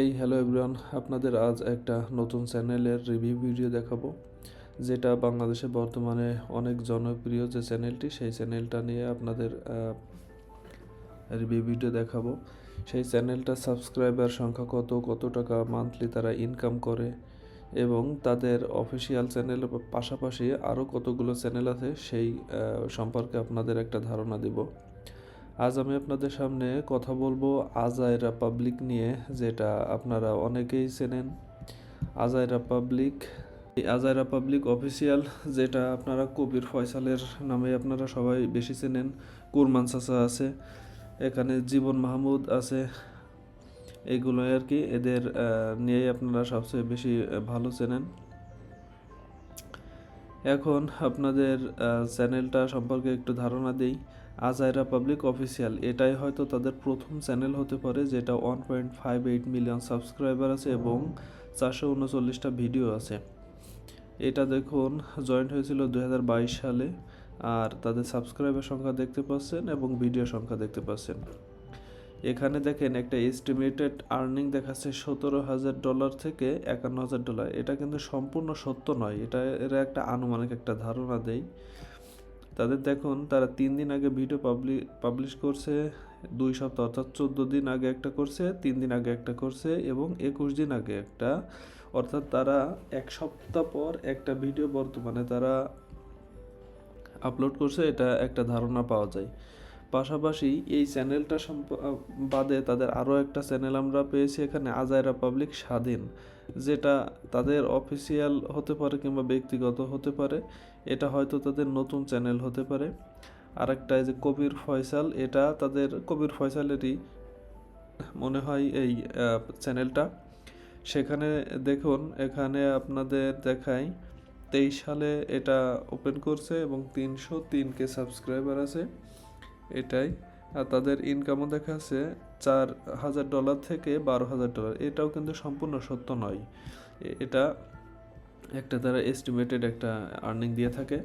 এই hello everyone আপনাদের আজ একটা নতুন চ্যানেলের রিভিউ ভিডিও দেখাবো, যেটা বাংলাদেশে বর্তমানে অনেক জনপ্রিয় যে চ্যানেলটি, সেই চ্যানেলটা নিয়ে আপনাদের রিভিউ ভিডিও দেখাবো। সেই চ্যানেলটা সাবস্ক্রাইবার সংখ্যা কত কত টাকা মান্থলি তারা ইনকাম করে এবং তাদের অফিসিয়াল চ্যানেলের পাশাপাশি আরও কতগুলো চ্যানেল আছে, সেই সম্পর্কে আপনাদের একটা ধারণা দিব। আজ আমি আপনাদের সামনে কথা বলব আজাইরা পাবলিক নিয়ে, যেটা আপনারা অনেকেই চেনেন। আজাইরা পাবলিক এই আজাইরা পাবলিক অফিসিয়াল, যেটা আপনারা কবির ফয়সালের নামে আপনারা সবাই বেশি চেনেন, কুরমান চাচা আছে, এখানে জীবন মাহমুদ আছে, এগুলো আর কি এদের নিয়েই আপনারা সবচেয়ে বেশি ভালো চেনেন। এখন আপনাদের চ্যানেলটা সম্পর্কে একটু ধারণা দেই। আজাইরা পাবলিক অফিসিয়াল এটাই হয়তো তাদের প্রথম চ্যানেল হতে পারে যেটা one point five eight million subscriber আছে এবং চারশো উনচল্লিশটা ভিডিও আছে। এটা দেখুন জয়েন্ট হয়েছিল দু হাজার বাইশ সালে, আর তাদের সাবস্ক্রাইবার সংখ্যা দেখতে পাচ্ছেন এবং ভিডিও সংখ্যা দেখতে পাচ্ছেন। এখানে দেখেন, একটা এস্টিমেটেড আর্নিং দেখাচ্ছে সতেরো হাজার ডলার থেকে একান্ন হাজার ডলার এটা কিন্তু সম্পূর্ণ সত্য নয়, এটা এরা একটা আনুমানিক একটা ধারণা দেয়। তাদের দেখুন, তারা তিন দিন আগে ভিডিও পাবলি পাবলিশ করছে, দুই সপ্তাহ অর্থাৎ চোদ্দ দিন আগে একটা করছে, তিন দিন আগে একটা করছে এবং একুশ দিন আগে একটা। অর্থাৎ তারা এক সপ্তাহ পর একটা ভিডিও বর্তমানে তারা আপলোড করছে, এটা একটা ধারণা পাওয়া যায়। পাশাপাশি এই চ্যানেলটা বাদে তাদের আরও একটা চ্যানেল আমরা পেয়েছি এখানে আজাইরা পাবলিক স্বাধীন, যেটা তাদের অফিসিয়াল হতে পারে কিংবা ব্যক্তিগত হতে পারে। এটা হয়তো তাদের নতুন চ্যানেল হতে পারে। আরেকটা যে কবির ফয়সাল, এটা তাদের, কবির ফয়সালেরই মনে হয় এই চ্যানেলটা। সেখানে দেখুন, এখানে আপনাদের দেখায় তেইশ সালে এটা ওপেন করছে এবং তিনশো তিনকে সাবস্ক্রাইবার আছে। এটাই। আর তাদের ইনকামও দেখাচ্ছে চার হাজার ডলার থেকে বারো হাজার ডলার এটাও কিন্তু সম্পূর্ণ সত্য নয়। এটা একটা তারা এস্টিমেটেড একটা আর্নিং দিয়ে থাকে।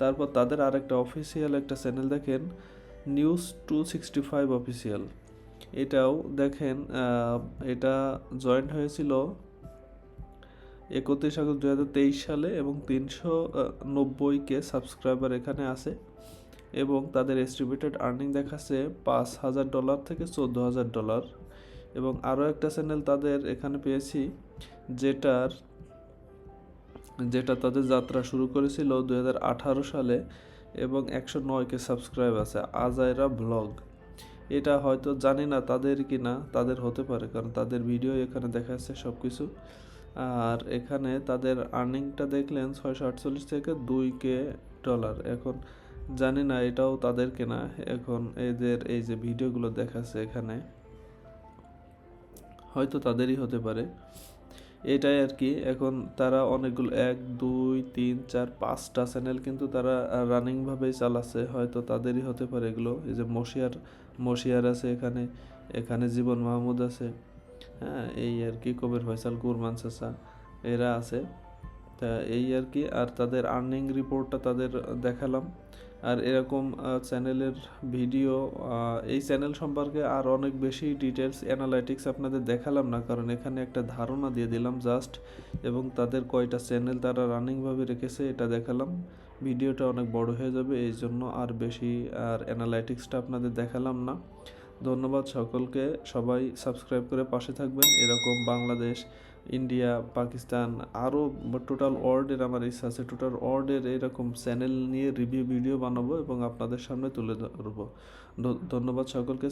তারপর তাদের আর একটা অফিসিয়াল একটা চ্যানেল দেখেন news two sixty five official এটাও দেখেন এটা জয়েন্ট হয়েছিল একত্রিশ আগস্ট দু হাজার তেইশ সালে এবং তিনশো নব্বইকে সাবস্ক্রাইবার এখানে আছে। এবং তাদের এস্টিমেটেড আর্নিং দেখাচ্ছে পাঁচ হাজার ডলার থেকে চোদ্দ হাজার ডলার এবং আরও একটা চ্যানেল তাদের এখানে পেয়েছি, যেটার, যেটা তাদের যাত্রা শুরু করেছিল দু হাজার আঠারো সালে এবং একশো নয়কে সাবস্ক্রাইব আছে, আজাইরা ব্লগ। এটা হয়তো জানি না তাদের কি না তাদের হতে পারে, কারণ তাদের ভিডিও এখানে দেখা যাচ্ছে সব কিছু আর এখানে তাদের আর্নিংটা দেখলেন ছয়শো আটচল্লিশ থেকে দুই কে ডলার এখন জানি না, এটাও তাদের কেনা। এখন এদের এই যে ভিডিওগুলো দেখাচ্ছে এখানে, হয়তো তাদেরই হতে পারে। এটাই আর কি, এখন তারা অনেকগুলো, এক, দুই, তিন, চার, পাঁচটা চ্যানেল কিন্তু তারা রানিংভাবেই চালাচ্ছে, হয়তো তাদেরই হতে পারে এগুলো। এই যে মশিয়ার মশিয়ার আছে এখানে এখানে জীবন মাহমুদ আছে। হ্যাঁ এই আর কি, কবির ফয়সাল কুরমান চাচা, এরা আছে। তা এই আর কি, আর তাদের আর্নিং রিপোর্টটা তাদের দেখালাম। আর এরকম চ্যানেলের ভিডিও এই চ্যানেল সম্পর্কে আর অনেক বেশি ডিটেলস অ্যানালাইটিক্স আপনাদের দেখালাম না, কারণ এখানে একটা ধারণা দিয়ে দিলাম জাস্ট এবং তাদের কয়টা চ্যানেল তারা রানিংভাবে রেখেছে, এটা দেখালাম। ভিডিওটা অনেক বড় হয়ে যাবে, এই জন্য আর বেশি, আর অ্যানালাইটিক্সটা আপনাদের দেখালাম না। ধন্যবাদ সকলকে। সবাই সাবস্ক্রাইব করে পাশে থাকবেন। এরকম বাংলাদেশ, ইন্ডিয়া, পাকিস্তান আরও টোটাল ওয়ার্ল্ডের আমার ইচ্ছা আছে টোটাল ওয়ার্ল্ডের এরকম চ্যানেল নিয়ে রিভিউ ভিডিও বানাবো এবং আপনাদের সামনে তুলে ধরবো। ধন্যবাদ সকলকে।